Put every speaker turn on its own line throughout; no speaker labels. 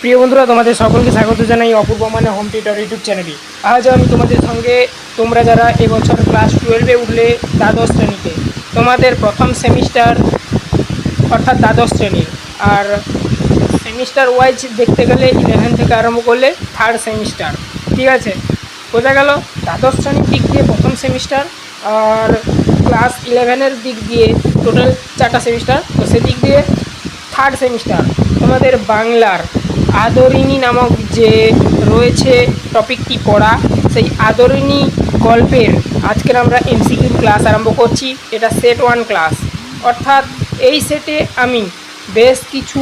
প্রিয় বন্ধুরা, তোমাদের সকলকে স্বাগত জানাই অপূর্ব মানে হোম টিউটর ইউটিউব চ্যানেলে আজ আমি তোমাদের সঙ্গে, তোমরা যারা এবছর ক্লাস টুয়েলভে উঠলে দ্বাদশ শ্রেণীতে, তোমাদের প্রথম সেমিস্টার অর্থাৎ দ্বাদশ শ্রেণির আর সেমিস্টার ওয়াইজ দেখতে গেলে ইলেভেন থেকে আরম্ভ করলে থার্ড সেমিস্টার ঠিক আছে? বোঝা গেল? দ্বাদশ শ্রেণির দিক দিয়ে প্রথম সেমিস্টার আর ক্লাস ইলেভেনের দিক দিয়ে টোটাল চারটা সেমিস্টার তো সেদিক দিয়ে থার্ড সেমিস্টার তোমাদের বাংলার আদরিণী নামক যে রয়েছে টপিকটি পড়া, সেই আদরিণী গল্পের আজকের আমরা এমসিকিউ ক্লাস আরম্ভ করছি। এটা সেট ওয়ান ক্লাস অর্থাৎ এই সেটে আমি বেশ কিছু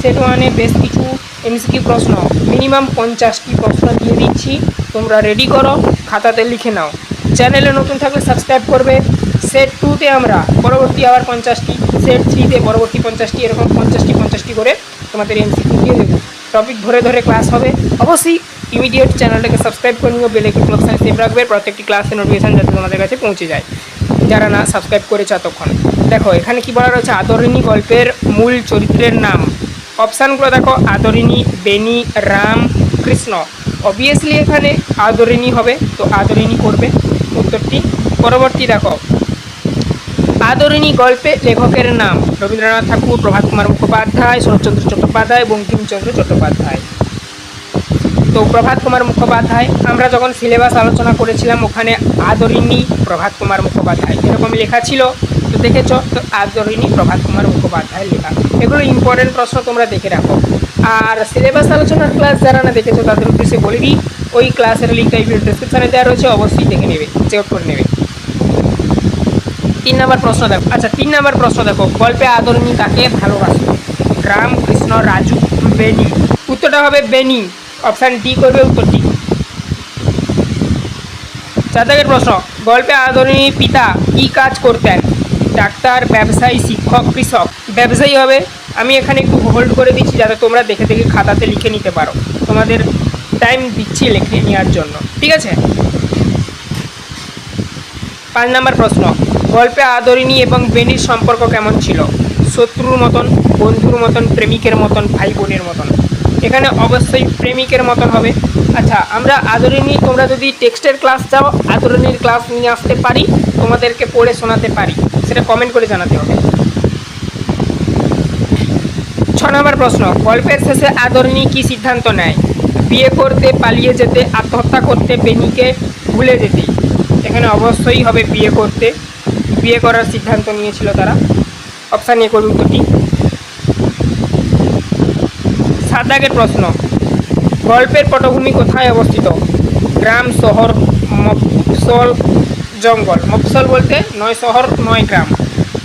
সেট ওয়ানে বেশ কিছু এমসিকিউ প্রশ্ন মিনিমাম পঞ্চাশটি প্রশ্ন দিয়ে দিচ্ছি। তোমরা রেডি করো, খাতাতে লিখে নাও। চ্যানেলে নতুন থাকলে সাবস্ক্রাইব করবে। সেট টুতে আমরা পরবর্তী আবার পঞ্চাশটি সেট থ্রিতে পরবর্তী পঞ্চাশটি, এরকম পঞ্চাশটি পঞ্চাশটি করে তোমাদের এমসিকিউ দিয়ে দেবো। টপিক ধরে ধরে ক্লাস হবে। অবশ্যই ইমিডিয়েট চ্যানেলটাকে সাবস্ক্রাইব করে নিও বেলে ক্লিক অপশান সেভ রাখবে, প্রত্যেকটি ক্লাসের নোটিফিকেশান যাতে তোমাদের কাছে পৌঁছে যায়। যারা না সাবস্ক্রাইব করেছে এতক্ষণ। দেখো, এখানে কি বলা রয়েছে? আদরিণী গল্পের মূল চরিত্রের নাম। অপশানগুলো দেখো, আদরিণী বেনি রাম, কৃষ্ণ। অবভিয়াসলি এখানে আদরিণী হবে, তো আদরিণী করবে। উত্তরটি পরবর্তী দেখো। আদরিণী গল্পে লেখকের নাম। রবীন্দ্রনাথ ঠাকুর, প্রভাত কুমার মুখোপাধ্যায়, শরৎচন্দ্র চট্টোপাধ্যায়, বঙ্কিমচন্দ্র চট্টোপাধ্যায়। তো প্রভাত কুমার মুখোপাধ্যায়, আমরা যখন সিলেবাস আলোচনা করেছিলাম, ওখানে আদরিণী, প্রভাত কুমার মুখোপাধ্যায় এরকম লেখা ছিল। তো দেখেছ, তো আদরিণী, প্রভাত কুমার মুখোপাধ্যায় লেখা। এগুলো ইম্পর্টেন্ট প্রশ্ন তোমরা দেখে রাখো। আর সিলেবাস আলোচনার ক্লাস যারা না দেখেছ, তাদের উদ্দেশ্যে বলে দিই, ওই ক্লাসের লিঙ্কটা ভিডিও ডিসক্রিপশনে দেওয়া রয়েছে, অবশ্যই দেখে নেবে চেক করে নেবে। তিন নম্বর প্রশ্ন দেখো। আচ্ছা তিন নম্বর প্রশ্ন দেখো। গল্পে আদরণী কাকে ভালোবাসে? রাম, কৃষ্ণ, রাজু বেনি উত্তরটা হবে বেনি অপশান ডি করবে উত্তরটি চার প্রশ্ন। গল্পে আদরণীর পিতা কি কাজ করতেন? ডাক্তার, ব্যবসায়ী, শিক্ষক, কৃষক। ব্যবসায়ী হবে। আমি এখানে একটু হোল্ড করে দিচ্ছি যাতে তোমরা দেখে দেখে খাতাতে লিখে নিতে পারো। তোমাদের টাইম দিচ্ছি লিখে নেওয়ার জন্য। ঠিক আছে? পাঁচ নম্বর প্রশ্ন। গল্পে আদরিণী এবং বেনির সম্পর্ক কেমন ছিল? শত্রুর মতন, বন্ধুর মতন, প্রেমিকের মতন ভাই বোনের মতন। এখানে অবশ্যই প্রেমিকের মতন হবে। আচ্ছা আমরা আদরিণী, তোমরা যদি টেক্সটের ক্লাস চাও, আদরিণীর ক্লাস নিয়ে আসতে পারি, তোমাদেরকে পড়ে শোনাতে পারি। সেটা কমেন্ট করে জানাতে হবে। ছ নম্বর প্রশ্ন, গল্পের শেষে আদরিণী কি সিদ্ধান্ত নেয়? বিয়ে করতে, পালিয়ে যেতে, আত্মহত্যা করতে বেনিকে ভুলে যেতে এখানে অবশ্যই হবে বিয়ে করতে। বিয়ে করার সিদ্ধান্ত নিয়েছিল তারা। অপশান এ করবে উত্তরটি সাত দাগের প্রশ্ন, গল্পের পটভূমি কোথায় অবস্থিত? গ্রাম, শহর মফসল জঙ্গল। মফসল বলতে নয় শহর, নয় গ্রাম।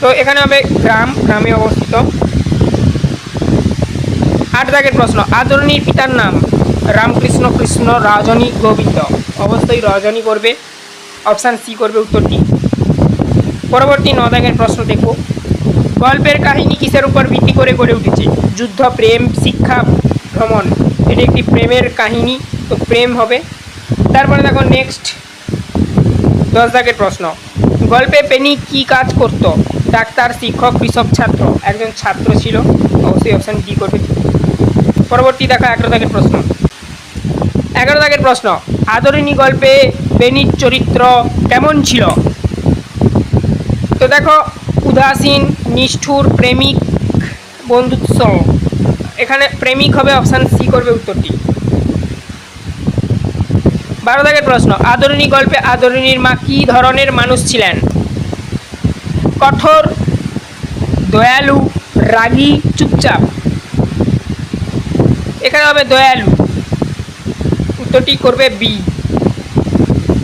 তো এখানে হবে গ্রাম, গ্রামে অবস্থিত। আট দাগের প্রশ্ন, আদরণীর পিতার নাম? রামকৃষ্ণ কৃষ্ণ রজনী গোবিন্দ। অবশ্যই রজনী করবে। অপশান সি করবে উত্তরটি। পরবর্তী ন দাগের প্রশ্ন দেখব। গল্পের কাহিনী কিসের উপর ভিত্তি করে গড়ে উঠেছে? যুদ্ধ, প্রেম, শিক্ষা, ভ্রমণ। এটি একটি প্রেমের কাহিনী, তো প্রেম হবে। তারপরে দেখো নেক্সট দশ দাগের প্রশ্ন। গল্পে পেনি কি কাজ করত? ডাক্তার, শিক্ষক, কৃষক, ছাত্র। একজন ছাত্র ছিল অবশ্যই অপশান ডি করবে। পরবর্তী দেখা এগারো দাগের প্রশ্ন। এগারো দাগের প্রশ্ন, আদরিণী গল্পে বেনির চরিত্র কেমন ছিল? দেখো, উদাসীন, নিষ্ঠুর, প্রেমিক বন্ধুত্ব এখানে প্রেমিক হবে অপশান সি করবে উত্তরটি। বারো দাগের প্রশ্ন, আদরিণী গল্পে আদরিণীর মা কী ধরনের মানুষ ছিলেন? কঠোর, দয়ালু, রাগী, চুপচাপ। এখানে হবে দয়ালু। উত্তরটি করবে বি।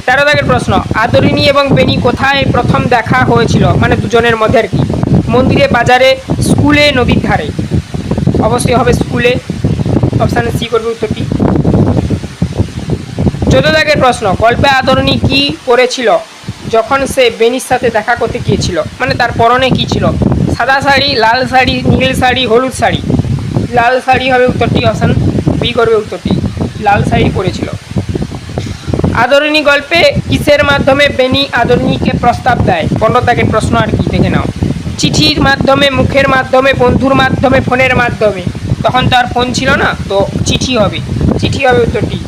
তেরো দাগের প্রশ্ন, আদরিণী এবং বেনি কোথায় প্রথম দেখা হয়েছিল? মানে দুজনের মধ্যে আর কি। মন্দিরে, বাজারে, স্কুলে, নদীর ধারে। অবশ্যই হবে স্কুলে। অপশানে সি করবে উত্তরটি চোদ্দ দাগের প্রশ্ন, গল্পে আদরণী কি করেছিল? যখন সে বেনির সাথে দেখা করতে গিয়েছিল। মানে তার পরনে কি ছিল? সাদা শাড়ি, লাল শাড়ি, নীল শাড়ি, হলুদ শাড়ি। লাল শাড়ি হবে উত্তরটি অপশান বি করবে উত্তরটি লাল শাড়ি পরেছিল। আদরণী গল্পে কিসের মাধ্যমে বেনি আদরণীকে প্রস্তাব দেয়? পনেরো প্রশ্ন আর কি, দেখে নাও। চিঠির মাধ্যমে, মুখের মাধ্যমে, বন্ধুর মাধ্যমে, ফোনের মাধ্যমে। তখন তো আর ফোন ছিল না, তো চিঠি হবে। চিঠি হবে উত্তরটি।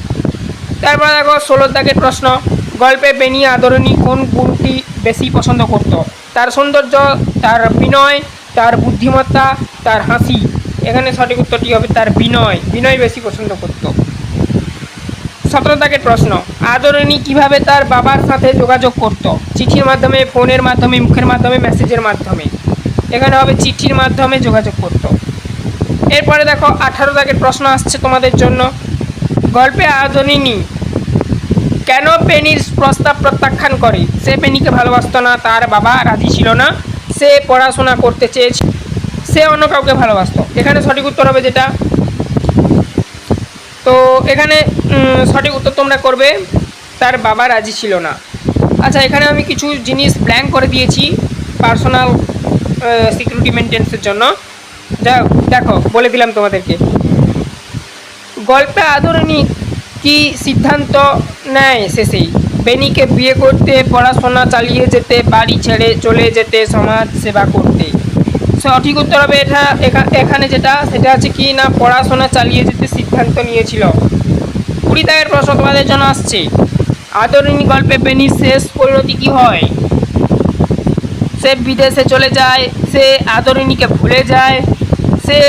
তারপর দেখো ষোলো দাগের প্রশ্ন, গল্পে বেনি আদরণী কোন গুণটি বেশি পছন্দ করত? তার সৌন্দর্য, তার বিনয়, তার বুদ্ধিমত্তা, তার হাসি। এখানে সঠিক উত্তরটি হবে তার বিনয়। বিনয় বেশি পছন্দ করত। সতেরো প্রশ্ন। আদরণী কীভাবে তার বাবার সাথে যোগাযোগ করত? চিঠির মাধ্যমে, ফোনের মাধ্যমে, মুখের মাধ্যমে, মেসেজের মাধ্যমে। এখানে হবে চিঠির মাধ্যমে যোগাযোগ করত। এরপরে দেখো, আঠারো দাগের প্রশ্ন আসছে তোমাদের জন্য। গল্পে আদরিনী কেন পেনির প্রস্তাব প্রত্যাখ্যান করে? সে পেনিকে ভালোবাসত না, তার বাবা রাজি ছিল না। সে পড়াশোনা করতে চেয়েছে, সে অন্য কাউকে ভালোবাসতো। এখানে সঠিক উত্তর হবে যেটা তো এখানে সঠিক উত্তর তোমরা করবে। তার বাবা রাজি ছিল না। আচ্ছা এখানে আমি কিছু জিনিস ব্ল্যাঙ্ক করে দিয়েছি পার্সোনাল সিকিউরিটি মেনটেন্সের জন্য। যা, দেখো, বলে দিলাম তোমাদেরকে। গল্পে আদরণী কি সিদ্ধান্ত নেয় শেষেই বেনিকে বিয়ে করতে, পড়াশোনা চালিয়ে যেতে, বাড়ি ছেড়ে চলে যেতে, সমাজ সেবা করতে। সঠিক উত্তর হবে এটা, এখা- এখানে যেটা, সেটা হচ্ছে কি না, পড়াশোনা চালিয়ে যেতে সিদ্ধান্ত নিয়েছিল। কুড়ি দাগের প্রশ্ন তোমাদের জন্য আসছে। আদরণী গল্পে বেনির শেষ পরিণতি কি হয়? সে বিদেশে চলে যায়, সে আদরণীকে ভুলে যায়, সে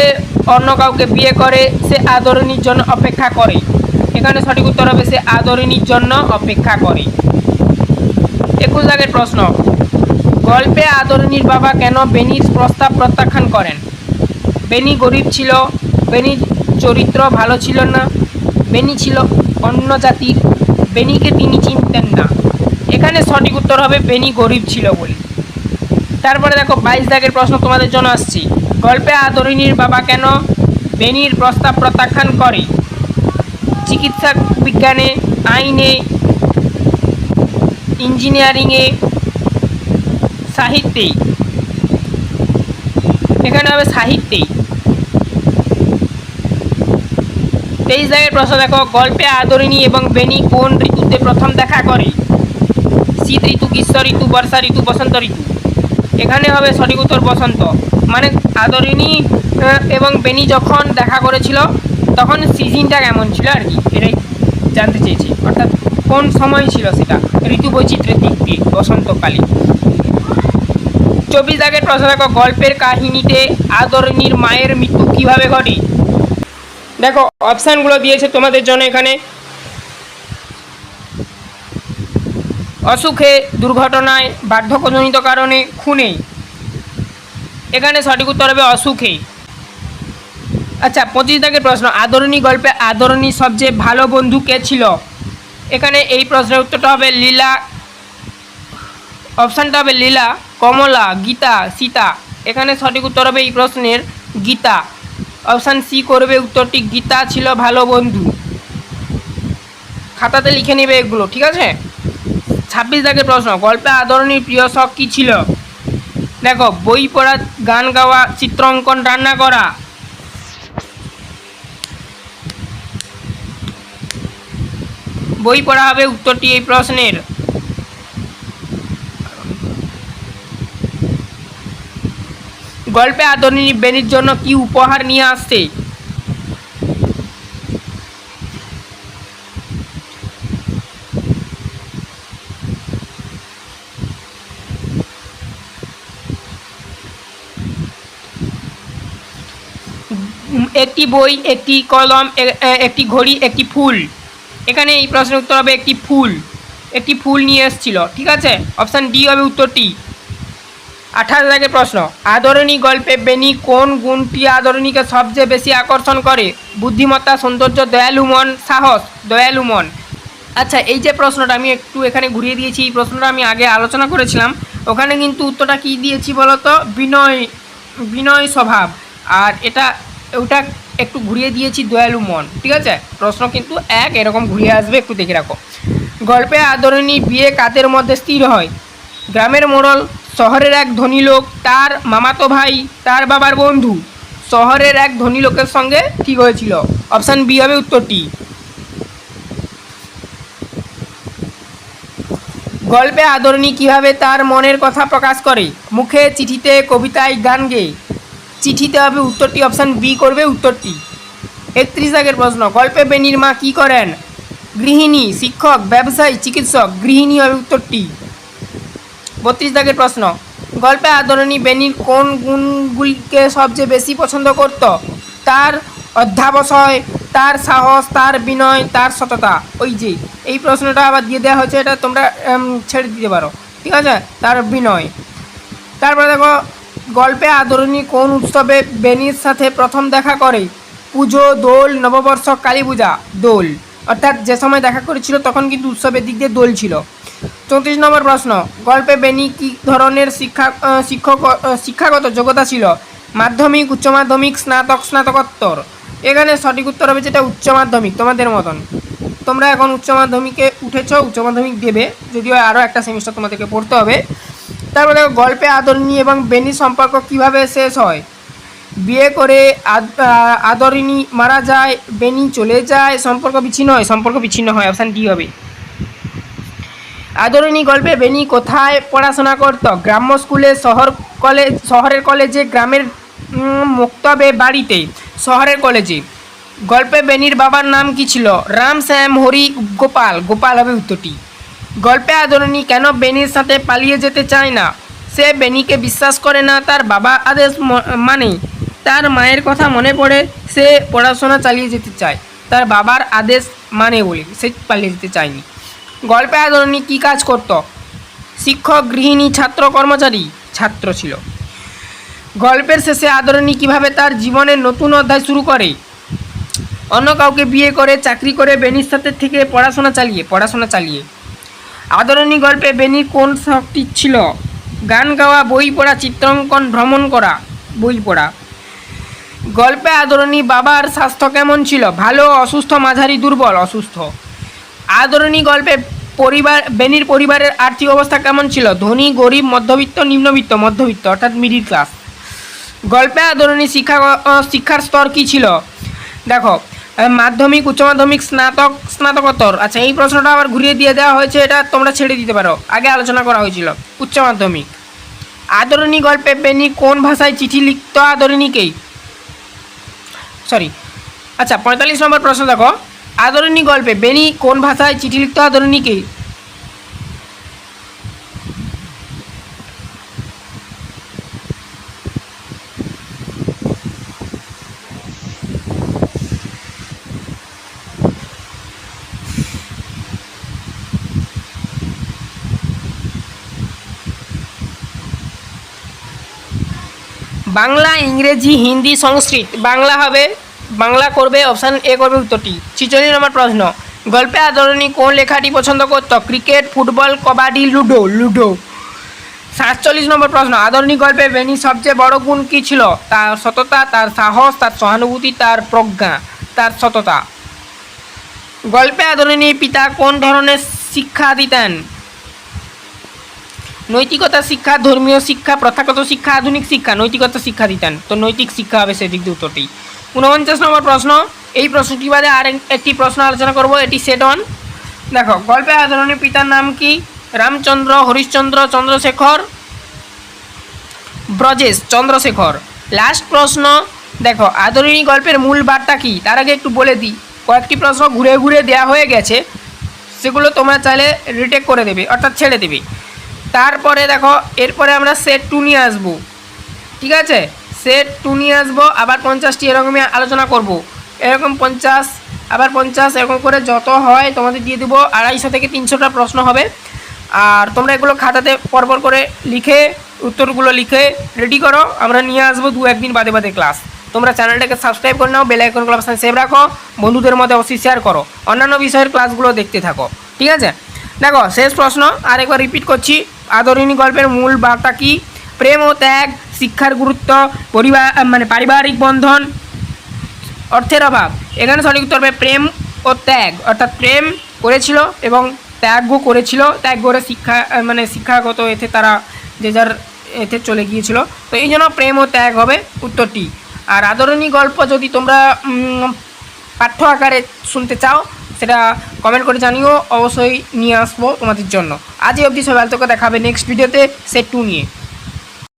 অন্য কাউকে বিয়ে করে, সে আদরণীর জন্য অপেক্ষা করে। এখানে সঠিক উত্তর হবে, সে আদরণীর জন্য অপেক্ষা করে। একুশ দাগের প্রশ্ন। গল্পে আদরণীর বাবা কেন বেনির প্রস্তাব প্রত্যাখ্যান করেন? বেনি গরিব ছিল বেনির চরিত্র ভালো ছিল না, বেনি ছিল অন্য জাতির, বেনিকে তিনি চিনতেন না। এখানে সঠিক উত্তর হবে বেনি গরিব ছিল বলে। তারপরে দেখো বাইশ দাগের প্রশ্ন তোমাদের জন্য আসছি। গল্পে আদরিনীর বাবা কেন বেনির প্রস্তাব প্রত্যাখ্যান করে? চিকিৎসা বিজ্ঞানে, আইনে, ইঞ্জিনিয়ারিংয়ে, সাহিত্যেই। এখানে হবে সাহিত্যেই। তেইশ দাগের প্রশ্ন দেখো গল্পে আদরিনী এবং বেনি কোন ঋতুতে প্রথম দেখা করে? শীত ঋতু গ্রীষ্ম ঋতু বর্ষা ঋতু বসন্ত ঋতু। এখানে হবে সঠিক উত্তর বসন্ত। মানে আদরিনী আহ, এবং বেনি যখন দেখা করেছিল তখন সিজনটা কেমন ছিল আর কি? এটাই জানতে চেয়েছি। অর্থাৎ কোন সময় ছিল সেটা? ঋতু বৈচিত্র্যের দিক দিয়ে বসন্তকালে। চব্বিশ দাগের প্রশ্ন দেখো গল্পের কাহিনীতে আদরিনীর মায়ের মৃত্যু কীভাবে ঘটে? দেখো অপশানগুলো দিয়েছে তোমাদের জন্য এখানে। অসুখে, দুর্ঘটনায়, বার্ধক্যজনিত কারণে খুনে এখানে সঠিক উত্তর হবে অসুখে। আচ্ছা পঁচিশ দাগের প্রশ্ন, আদরণী গল্পে আদরণী সবচেয়ে ভালো বন্ধু কে ছিল? এখানে এই প্রশ্নের উত্তরটা হবে লীলা অপশানটা হবে লীলা, কমলা, গীতা, সীতা। এখানে সঠিক উত্তর হবে এই প্রশ্নের গীতা। অপশান সি করবে, উত্তরটি গীতা ছিল, ভালো বন্ধু। খাতাতে লিখে নেবে এগুলো, ঠিক আছে? ছাব্বিশ দাগের প্রশ্ন, গল্পে আদরণীর প্রিয় শখ কী ছিল? দেখো, বই পড়া, গান গাওয়া চিত্র অঙ্কন রান্না করা। বই পড়া হবে উত্তরটি এই প্রশ্নের। গল্পে আদরণী বেনির জন্য কি উপহার নিয়ে আসছে? একটি বই, একটি কলম একটি ঘড়ি, একটি ফুল। এখানে এই প্রশ্নের উত্তর হবে একটি ফুল। একটি ফুল নিয়ে এসেছিল। ঠিক আছে? অপশান ডি হবে উত্তরটি। আঠাশ দাগের প্রশ্ন, আদরণী গল্পে বেনি কোন গুণটি আদরণীকে সবচেয়ে বেশি আকর্ষণ করে? বুদ্ধিমত্তা, সৌন্দর্য দয়ালু মন সাহস দয়ালু মন আচ্ছা এই যে প্রশ্নটা আমি একটু এখানে ঘুরিয়ে দিয়েছি, এই প্রশ্নটা আমি আগে আলোচনা করেছিলাম। ওখানে কিন্তু উত্তরটা কী দিয়েছি বলতো? বিনয় বিনয় স্বভাব। আর এটা, ওটা একটু ঘুরিয়ে দিয়েছি দয়ালু মন ঠিক আছে? প্রশ্ন কিন্তু এক, এরকম ঘুরিয়ে আসবে, একটু দেখে রাখো। গল্পে আদরণী বিয়ে কাদের মধ্যে স্থির হয়? গ্রামের মোড়ল শহরের এক ধনী লোক, তার মামাতো ভাই, তার বাবার বন্ধু। শহরের এক ধনী লোকের সঙ্গে ঠিক হয়েছিল। অপশান বি হবে উত্তরটি। গল্পে আদরণী কীভাবে তার মনের কথা প্রকাশ করে? মুখে চিঠিতে, কবিতায় গান গেয়ে চিঠিতে হবে উত্তরটি, অপশান বি করবে উত্তরটি। একত্রিশ আগের প্রশ্ন, গল্পে বেনির মা কী করেন? গৃহিণী, শিক্ষক, ব্যবসায়ী, চিকিৎসক, গৃহিণী হবে উত্তরটি। বত্রিশ দাগের প্রশ্ন। গল্পে আদরণী বেনির কোন গুণগুলিকে সবচেয়ে বেশি পছন্দ করত? তার অধ্যাবসায়, তার সাহস, তার বিনয়, তার সততা। ওই যে, এই প্রশ্নটা আবার দিয়ে দেওয়া হয়েছে, এটা তোমরা ছেড়ে দিতে পারো। ঠিক আছে? তার বিনয়। তারপরে দেখো, গল্পে আদরণী কোন উৎসবে বেনির সাথে প্রথম দেখা করে? পুজো, দোল, নববর্ষ কালী পূজা দোল। অর্থাৎ যে সময় দেখা করেছিল, তখন কিন্তু উৎসবের দিক দিয়ে দোল ছিল। চৌত্রিশ নম্বর প্রশ্ন, গল্পে বেনি কী ধরনের শিক্ষা শিক্ষক শিক্ষাগত যোগ্যতা ছিল? মাধ্যমিক, উচ্চ মাধ্যমিক, স্নাতক, স্নাতকোত্তর। এখানে সঠিক উত্তর হবে যেটা উচ্চ মাধ্যমিক, তোমাদের মতন। তোমরা এখন উচ্চ মাধ্যমিকে উঠেছ, উচ্চ মাধ্যমিক দেবে, যদিও আরও একটা সেমিস্টার তোমাদেরকে পড়তে হবে। তারপরে গল্পে আদরণী এবং বেনি সম্পর্ক কীভাবে শেষ হয়? বিয়ে করে আদরিনী মারা যায় বেনি চলে যায়, সম্পর্ক বিচ্ছিন্ন হয়, সম্পর্ক বিচ্ছিন্ন হয় অপশান ডি হবে। আদরণী গল্পে বেনি কোথায় পড়াশোনা করত? গ্রাম্য স্কুলে, শহর কলেজ শহরের কলেজে, গ্রামের মুক্তবে বাড়িতে, শহরের কলেজে। গল্পে বেনির বাবার নাম কি ছিল? রাম শ্যাম হরি গোপাল। গোপাল হবে উত্তরটি। গল্পে আদরণী কেন বেনির সাথে পালিয়ে যেতে চায় না? সে বেনিকে বিশ্বাস করে না, তার বাবা আদেশ মানে তার মায়ের কথা মনে পড়ে সে পড়াশোনা চালিয়ে যেতে চায়। তার বাবার আদেশ মানে বলে, সে পালিয়ে যেতে চায়নি। গল্পে আদরণী কী কাজ করত? শিক্ষক, গৃহিণী, ছাত্র, কর্মচারী, ছাত্র ছিল। গল্পের শেষে আদরণী কীভাবে তার জীবনের নতুন অধ্যায় শুরু করে? অন্য কাউকে বিয়ে করে, চাকরি করে, বেনির সাথে থেকে পড়াশোনা চালিয়ে পড়াশোনা চালিয়ে। আদরণী গল্পে বেনির কোন শক্তি ছিল? গান গাওয়া, বই পড়া, চিত্রাঙ্কন, ভ্রমণ করা, বই পড়া। গল্পে আদরণী বাবার স্বাস্থ্য কেমন ছিল? ভালো, অসুস্থ, মাঝারি, দুর্বল, অসুস্থ। আদরণী গল্পে পরিবার, বেনির পরিবারের আর্থিক অবস্থা কেমন ছিল? ধনী, গরিব, মধ্যবিত্ত, নিম্নবিত্ত, মধ্যবিত্ত, অর্থাৎ মিডিল ক্লাস গল্পে আদরণী শিক্ষা শিক্ষার স্তর কী ছিল? দেখো মাধ্যমিক, উচ্চ মাধ্যমিক, স্নাতক, স্নাতকোত্তর। আচ্ছা এই প্রশ্নটা আবার ঘুরিয়ে দিয়ে দেওয়া হয়েছে, এটা তোমরা ছেড়ে দিতে পারো। আগে আলোচনা করা হয়েছিল। উচ্চ মাধ্যমিক। আদরণী গল্পে বেনি কোন ভাষায় চিঠি লিখত আদরণীকেই? সরি আচ্ছা পঁয়তাল্লিশ নম্বর প্রশ্ন দেখো। আদরণী গল্পে বেনি কোন ভাষায় চিঠি লিখত আদরণীকে? বাংলা ইংরেজি হিন্দি সংস্কৃত বাংলা হবে বাংলা করবে অপশান এ করবে উত্তরটি। ছিচল্লিশ নম্বর প্রশ্ন, গল্পে আদরণী কোন লেখাটি পছন্দ করত? Cricket, football, kabaddi, ludo ludo. সাতচল্লিশ নম্বর প্রশ্ন আদরণী গল্পে বেনি সবচেয়ে বড় গুণ কী ছিল? তার সততা, তার সাহস, তার সহানুভূতি, তার প্রজ্ঞা, তার সততা। গল্পে আদরণীর পিতা কোন ধরনের শিক্ষা দিতেন? নৈতিকতা শিক্ষা, ধর্মীয় শিক্ষা, প্রথাগত শিক্ষা, আধুনিক শিক্ষা, নৈতিকতা শিক্ষা দিতেন। তো নৈতিক শিক্ষা হবে সেদিক দিয়ে উত্তরটি। উনপঞ্চাশ নম্বর প্রশ্ন। এই প্রশ্নটি বাদে আর একটি প্রশ্ন আলোচনা করব, এটি সেট অন দেখো, গল্পে আদরণীর পিতার নাম কি? রামচন্দ্র, হরিশ্চন্দ্র, চন্দ্রশেখর, ব্রজেশ, চন্দ্রশেখর। লাস্ট প্রশ্ন, দেখো আদরিণী গল্পের মূল বার্তা কি? তার আগে একটু বলে দিই। কয়েকটি প্রশ্ন ঘুরে ঘুরে দেওয়া হয়ে গেছে, সেগুলো তোমরা চাইলে রিটেক করে দেবে, অর্থাৎ ছেড়ে দেবে। তারপরে দেখো, এরপরে আমরা সেট টু নিয়ে আসব। ঠিক আছে? সেট টু নিয়ে আসব, আবার পঞ্চাশটি এরকমই আলোচনা করব। এরকম পঞ্চাশ, আবার পঞ্চাশ, এরকম করে যত হয় তোমাদের দিয়ে দেবো, আড়াইশো থেকে তিনশোটা প্রশ্ন হবে। আর তোমরা এগুলো খাতাতে পরপর করে লিখে, উত্তরগুলো লিখে রেডি করো। আমরা নিয়ে আসব দু একদিন বাদে বাদে ক্লাস তোমরা চ্যানেলটাকে সাবস্ক্রাইব করে নাও বেল আইকনগুলো অপশান সেভ রাখো। বন্ধুদের মধ্যে অবশ্যই শেয়ার করো। অন্যান্য বিষয়ের ক্লাসগুলো দেখতে থাকো। ঠিক আছে? দেখো, শেষ প্রশ্ন। আরেকবার রিপিট করছি। আদরিণী গল্পের মূল বার্তা কি? প্রেম ও ত্যাগ শিক্ষার গুরুত্ব, পরিবার মানে পারিবারিক বন্ধন, অর্থের অভাব। এখানে সঠিক উত্তর হবে প্রেম ও ত্যাগ। অর্থাৎ প্রেম করেছিল এবং ত্যাগও করেছিল। ত্যাগ করে শিক্ষা মানে শিক্ষাগত এতে তারা যে যার এতে চলে গিয়েছিল। তো এই জন্য প্রেম ও ত্যাগ হবে উত্তরটি। আর আদরণী গল্প যদি তোমরা পাঠ্য আকারে শুনতে চাও, সেটা কমেন্ট করে জানিও। অবশ্যই নিয়ে আসব তোমাদের জন্য। আজই অবধি সবাই তোকে দেখাবে নেক্সট ভিডিওতে সেট টু নিয়ে।